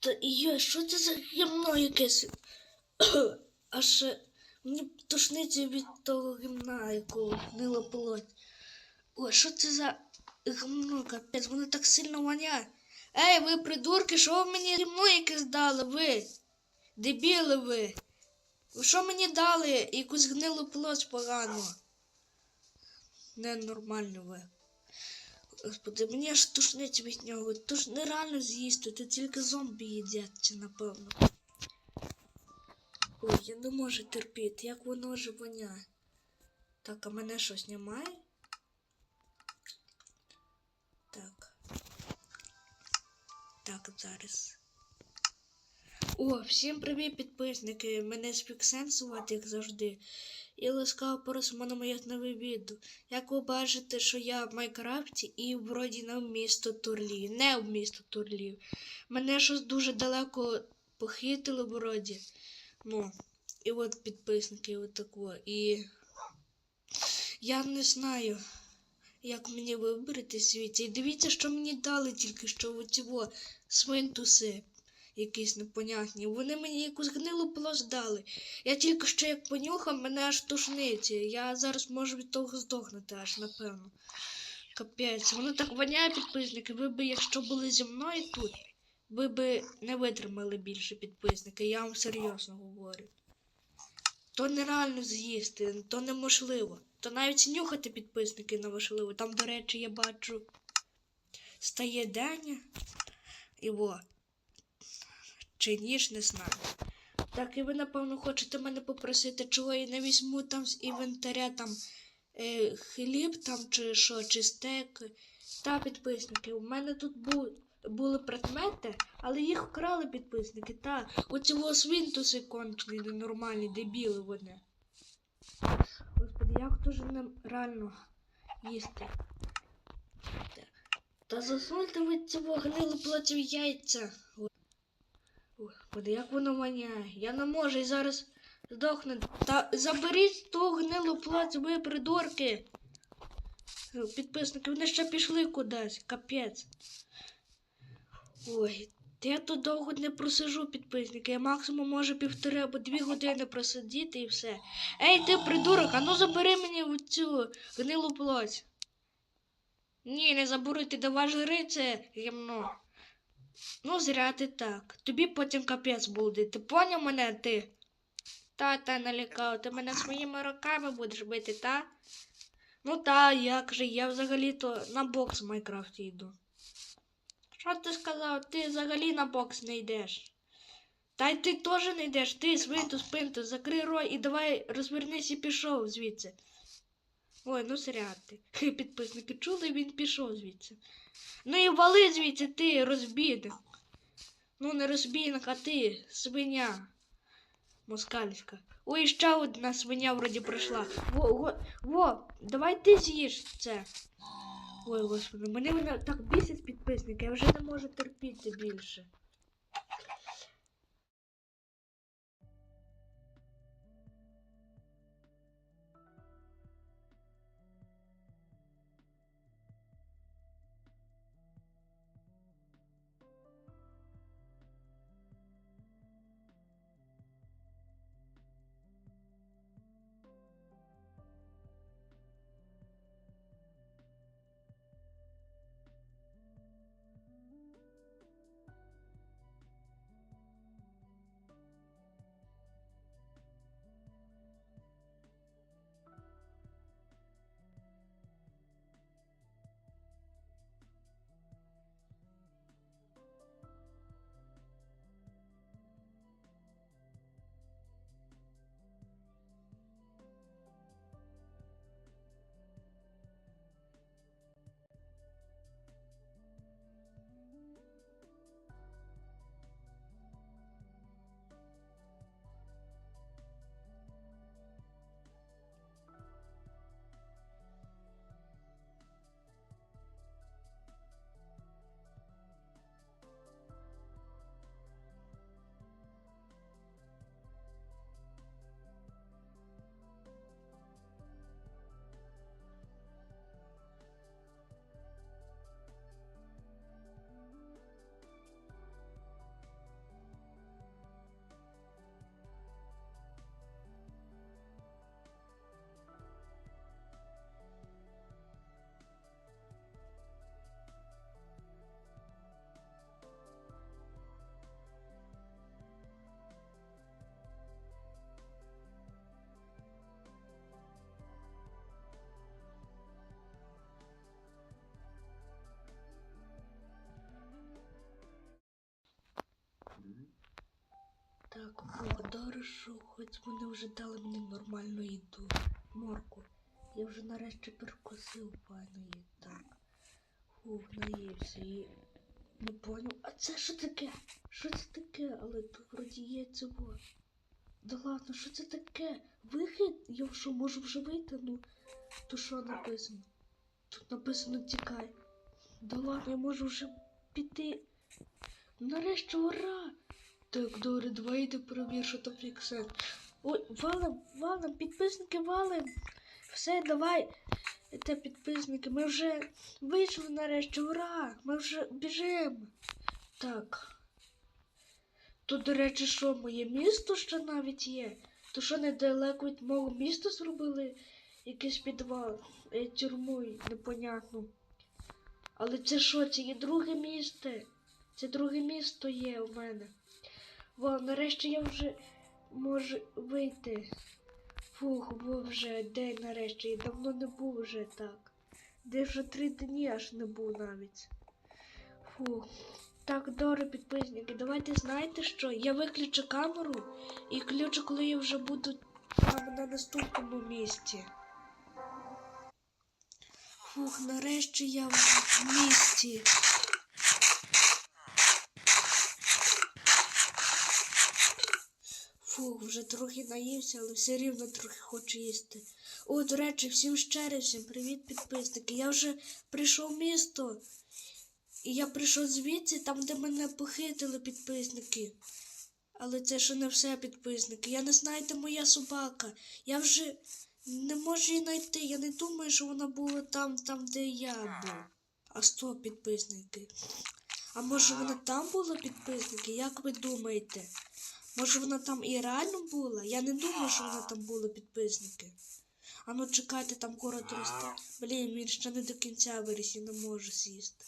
Та йо, що це за гімно якесь? Аж мені тошниться від того гімна, якого гнила плоть. О, що це за гімно, капець, воно так сильно воняє. Ей, ви придурки, що ви мені гімно якесь дали, ви? Дебіли ви? Ви що мені дали? Якусь гнилу плоть погану. Ненормально ви. Господи, мені аж тошнить від нього. То ж нереально з'їсти, то тільки зомбі їдять, напевно. Ой, я не можу терпіти, як воно вже воняє. Так, а мене щось немає? Так, зараз. О, всім привіт, підписники! Мене спіксенсувати, як завжди. І ласкаво просимо на моє нове відео. Як ви бачите, що я в Майнкрафті і вроді не в місто Турлів. Не в місто Турлів. Мене щось дуже далеко похитило вроді. Ну, і от підписники, от тако. І я не знаю, як мені вибрати світі. І дивіться, що мені дали тільки що оці свинтуси якісь непонятні. Вони мені якусь гнилу площ дали. Я тільки що як понюхав, мене аж тошнить. Я зараз можу від того здохнути аж, напевно. Капець, воно так воняє підписники. Ви би, якщо були зі мною тут, ви би не витримали більше підписники, я вам серйозно говорю. То нереально з'їсти, то неможливо. То навіть нюхати підписники неможливо. Там, до речі, я бачу, стає день. І во. Чи ніж не знаю. Так, і ви, напевно, хочете мене попросити, чого я не візьму там з інвентаря там е, хліб там чи що, чи стек. Та підписники. У мене тут бу, були предмети, але їх вкрали підписники. Та оці во свинтуси кончені, ненормальні, дебіли вони. Як дуже не реально їсти. Та, засуньте ви цього гнилу плоті яйця. Господи, як воно воняє. Я не можу і зараз здохну. Та заберіть ту гнилу плоть, ви придурки. Підписники, вони ще пішли кудись, капець. Ой, та я тут довго не просижу, підписники. Я максимум можу півтори або дві години просидіти і все. Ей, ти придурок, а ну забери мені цю гнилу плоть. Ні, не забурити, давай жри це гімно. Ну, зря ти так. Тобі потім капець буде. Ти поняв мене, ти? Та-та налякав, ти мене своїми руками будеш бити, та? Ну та, як же, я взагалі-то на бокс в Майнкрафті йду. Що ти сказав? Ти взагалі на бокс не йдеш. Та й ти теж не йдеш, ти свинту спинту, закрий рой і давай розвернись і пішов звідси. Ой, ну зря ти. Підписники чули, він пішов звідси. Ну і вали звідси ти, розбійник. Ну, не розбійник, а ти, свиня. Москальська. Ой, ще одна свиня вроді прийшла. Во, во, во, давай ти з'їш це. Ой, господи, мене мене так бісять підписники, я вже не можу терпіти більше. Хорошо, хоч вони вже дали мені нормальну їду. Морку. Я вже нарешті перекусив файно її. Так. Фух, наївся і не поняв. А це що таке? Що це таке? Але тут вроді є цього. Да ладно, що це таке? Вихід? Я що, можу вже вийти? Ну, то що написано? Тут написано тікай. Да ладно, я можу вже піти. Нарешті ура! Так, добре, давай йди перевір, що там фіксет. Ой, валим, валим, підписники валим. Все, давай. Те підписники, ми вже вийшли нарешті, ура! Ми вже біжимо. Так. Тут, до речі, що моє місто ще навіть є. То що недалеко від мого міста зробили якийсь підвал, е, тюрму, непонятно. Але це що, це є друге місто? Це друге місто є у мене. Во, нарешті я вже можу вийти. Фух, бо вже день нарешті. І давно не був вже так. Де вже три дні аж не був навіть. Фух. Так, добре, підписники, давайте знаєте що? Я виключу камеру і включу, коли я вже буду там на наступному місці. Фух, нарешті я в місті. Фух, вже трохи наївся, але все рівно трохи хочу їсти. О, до речі, всім ще раз, всім привіт, підписники. Я вже прийшов в місто. І я прийшов звідси, там, де мене похитили підписники. Але це ще не все підписники. Я не знаю, де моя собака. Я вже не можу її знайти. Я не думаю, що вона була там, там, де я був. А стоп, підписники. А може вона там була, підписники? Як ви думаєте? Може вона там і реально була? Я не думаю, що вона там була, підписники. А ну чекайте, там корот росте. Блін, він ще не до кінця виріс, я не можу сісти.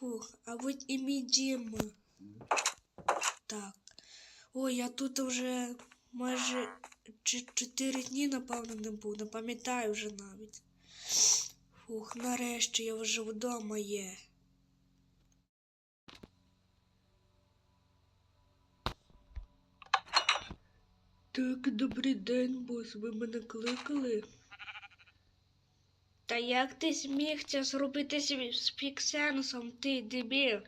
Фух, а от і мій дім. Так. Ой, я тут вже майже чи- чотири дні, напевно, не був. Не пам'ятаю вже навіть. Фух, нарешті я вже вдома є. Так, добрий день, бос. Ви мене кликали? Та як ти зміг це зробити з фіксенсом, ти дебіл?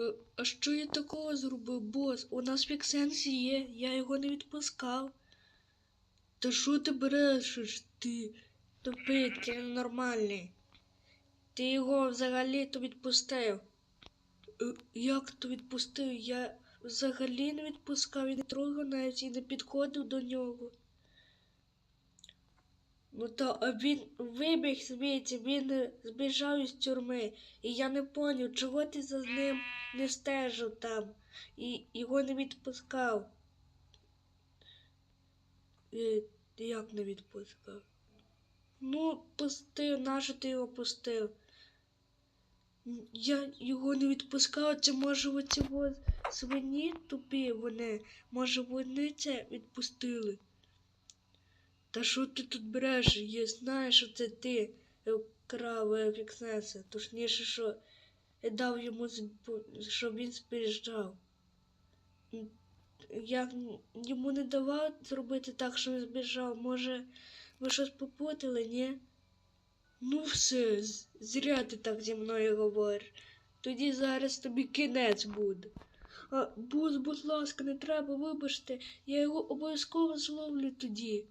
Е, А що я такого зробив, бос? У нас фіксенс є, я його не відпускав. Та що ти брешеш, ти? Тупий, ти ненормальний. Ти його взагалі то відпустив. Е, Як то відпустив? Я взагалі не відпускав і не трогав навіть і не підходив до нього. Ну то а він вибіг звідси, він е, збіжав із тюрми. І я не поняв, чого ти за ним не стежив там і його не відпускав. Е, як не відпускав? Ну, пустив, нащо ти його пустив? Я його не відпускав, це може оці свині тупі вони. Може вони це відпустили. Та що ти тут брешеш? Я знаю, що це ти е, вкрав е, фіксенса. Точніше, що я дав йому, щоб він збіжав. Я йому не давав зробити так, що він збіжав. Може, ви щось попутали, ні? Ну все, зря ти так зі мною говориш. Тоді зараз тобі кінець буде. А, бус, будь ласка, не треба, вибачте, я його обов'язково зловлю тоді.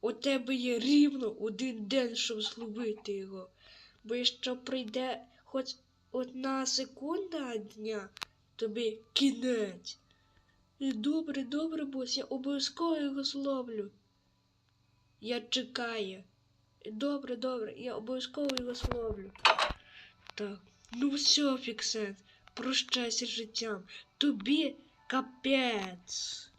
У тебе є рівно один день, щоб зловити його. Бо якщо прийде хоч одна секунда дня, тобі кінець. І добре, добре, бос, я обов'язково його зловлю. Я чекаю. Добре, добре, я обов'язково його словлю. Так, ну все, Фіксен, прощайся з життям. Тобі капець.